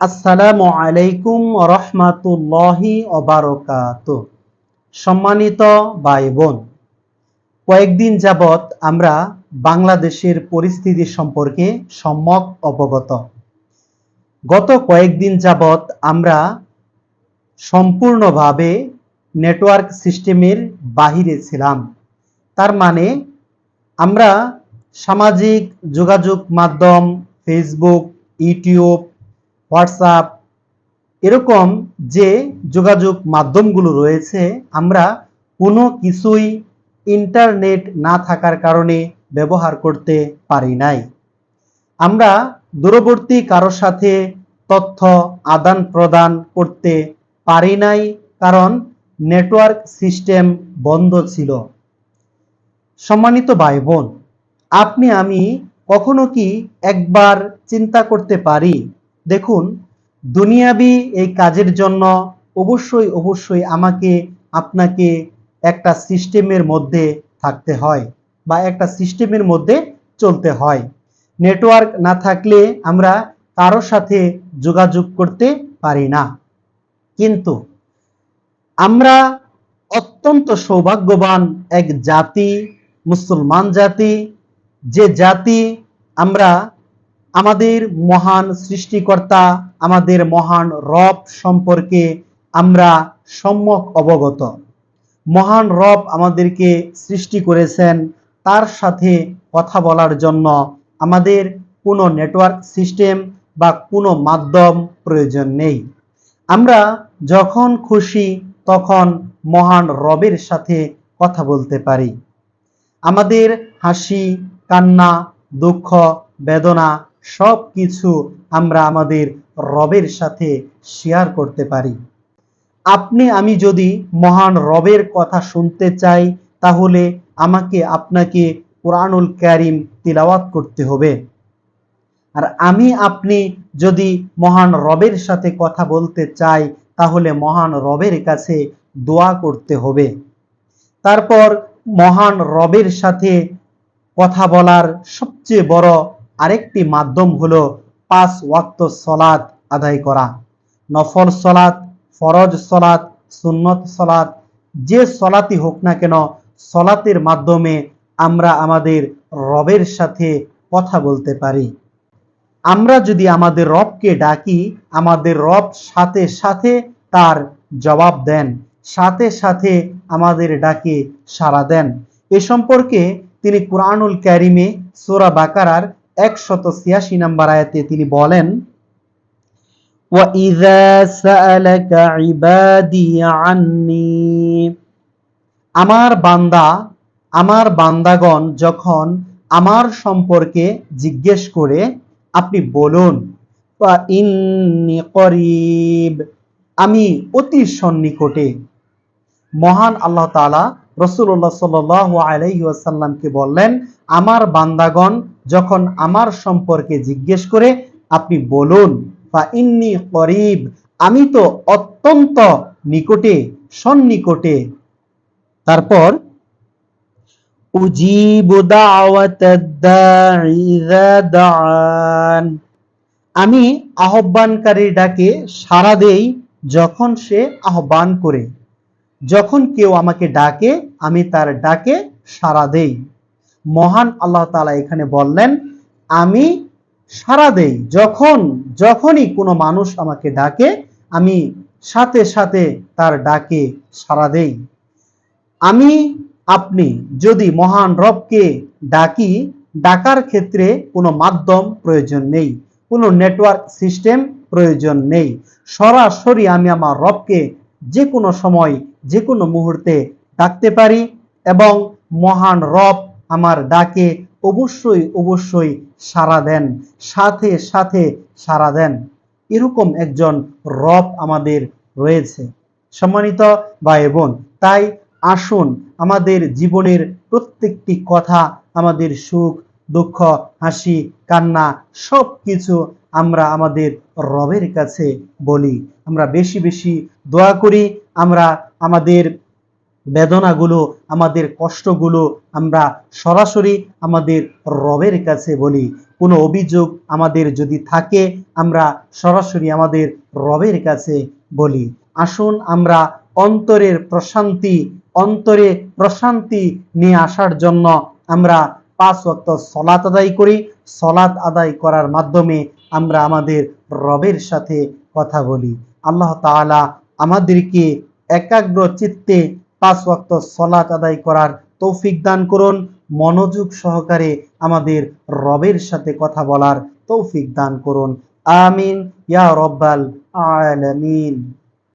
আসসালামু আলাইকুম রহমাতুল্লাহি অবারকাত সম্মানিত ভাই বোন কয়েকদিন যাবৎ আমরা বাংলাদেশের পরিস্থিতি সম্পর্কে সম্যক অবগত। গত কয়েকদিন যাবৎ আমরা সম্পূর্ণভাবে নেটওয়ার্ক সিস্টেমের বাহিরে ছিলাম। তার মানে আমরা সামাজিক যোগাযোগ মাধ্যম, ফেসবুক, ইউটিউব হোয়াটসঅ্যাপ, এরকম যে যোগাযোগ মাধ্যমগুলো রয়েছে, আমরা কোনো কিছুই ইন্টারনেট না থাকার কারণে ব্যবহার করতে পারি নাই। আমরা দূরবর্তী কারোর সাথে তথ্য আদান প্রদান করতে পারি নাই, কারণ নেটওয়ার্ক সিস্টেম বন্ধ ছিল। সম্মানিত ভাই বোন আপনি, আমি কখনো কি একবার চিন্তা করতে পারি দেখুন, দুনিয়াবি এই কাজের জন্য অবশ্যই অবশ্যই আমাকে, আপনাকে একটা সিস্টেমের মধ্যে থাকতে হয় বা একটা সিস্টেমের মধ্যে চলতে হয়। নেটওয়ার্ক না থাকলে আমরা কারোর সাথে যোগাযোগ করতে পারি না। কিন্তু আমরা অত্যন্ত সৌভাগ্যবান এক জাতি, মুসলমান জাতি, যে জাতি আমরা আমাদের মহান সৃষ্টিকর্তা, আমাদের মহান রব সম্পর্কে আমরা সম্যক অবগত। মহান রব আমাদেরকে সৃষ্টি করেছেন, তার সাথে কথা বলার জন্য আমাদের কোনো নেটওয়ার্ক সিস্টেম বা কোনো মাধ্যম প্রয়োজন নেই। আমরা যখন খুশি তখন মহান রবের সাথে কথা বলতে পারি। আমাদের হাসি, কান্না, দুঃখ, বেদনা সব কিছু আমরা আমাদের রবের সাথে শেয়ার করতে পারি। আপনি, আমি যদি মহান রবের কথা শুনতে চাই, তাহলে আমাকে, আপনাকে কোরআনুল ক্যারিম তিলাওয়াত করতে হবে। আর আমি, আপনি যদি মহান রবের সাথে কথা বলতে চাই, তাহলে মহান রবের কাছে দোয়া করতে হবে। তারপর মহান রবের সাথে কথা বলার সবচেয়ে বড় আরেকটি মাধ্যম হলো পাঁচ ওয়াক্ত সলাৎ আদায় করা। নফল সলাৎ, ফরজ সলাৎ, সুন্নত সলাৎ, যে সলাতি হোক না কেন, সলাতের মাধ্যমে আমরা আমাদের রবের সাথে কথা বলতে পারি। আমরা যদি আমাদের রবকে ডাকি, আমাদের রব সাথে সাথে তার জবাব দেন, সাথে সাথে আমাদের ডাকে সাড়া দেন। এ সম্পর্কে তিনি কুরআনুল ক্যারিমে সোরা বাকারার একশত ছিয়াশি নম্বর আয়াতে তিনি বলেন وَإِذَا سَأَلَكَ عِبَادِي عَنِّي আমার বান্দা আমার বান্দাগণ যখন আমার সম্পর্কে জিজ্ঞেস করে আপনি বলুন ইন্নি করিব আমি অতি সন্নিকটে মহান আল্লাহ তালা রসুল্লাহ সাল আলাইসাল্লামকে বললেন আমার বান্দাগণ যখন আমার সম্পর্কে জিজ্ঞেস করে আপনি বলুন বা ইন্নি করিব আমি তো অত্যন্ত নিকটে, সন্নিকটে। তারপর আমি আহ্বানকারীর ডাকে সাড়া দেই যখন সে আহ্বান করে। যখন কেউ আমাকে ডাকে, আমি তার ডাকে সাড়া দেই। মহান আল্লাহ তালা এখানে বললেন, আমি সাড়া দেই, যখন, যখনই কোনো মানুষ আমাকে ডাকে, আমি সাথে সাথে তার ডাকে সাড়া দেই। আমি, আপনি যদি মহান রবকে ডাকি, ডাকার ক্ষেত্রে কোনো মাধ্যম প্রয়োজন নেই, কোনো নেটওয়ার্ক সিস্টেম প্রয়োজন নেই। সরাসরি আমি আমার রবকে যে কোনো সময় যে কোনো মুহূর্তে ডাকতে পারি এবং মহান রব আমার ডাকে অবশ্যই অবশ্যই সাড়া দেন, সাথে সাথে সাড়া দেন। এরকম একজন রব আমাদের রয়েছে। সম্মানিত ভাই বোন তাই আসুন আমাদের জীবনের প্রত্যেকটি কথা, আমাদের সুখ, দুঃখ, হাসি, কান্না সব কিছু আমরা আমাদের রবের কাছে বলি। আমরা বেশি বেশি দোয়া করি। আমরা আমাদের বেদনাগুলো, আমাদের কষ্টগুলো আমরা সরাসরি আমাদের রবের কাছে বলি। কোনো অভিযোগ আমাদের যদি থাকে, আমরা সরাসরি আমাদের রবের কাছে বলি। আসুন আমরা অন্তরের প্রশান্তি, অন্তরে প্রশান্তি নিয়ে আসার জন্য আমরা পাঁচ ওয়াক্ত সলাত আদায় করি। সলাত আদায় করার মাধ্যমে আমরা আমাদের রবের সাথে কথা বলি। আল্লাহ তাআলা আমাদেরকে একাগ্র চিত্তে পাঁচ ওয়াক্ত সলাত আদায় করার তৌফিক দান করুন। মনোযোগ সহকারে আমাদের রবের সাথে কথা বলার তৌফিক দান করুন। আমিন। ইয়া রব্বাল আলামিন।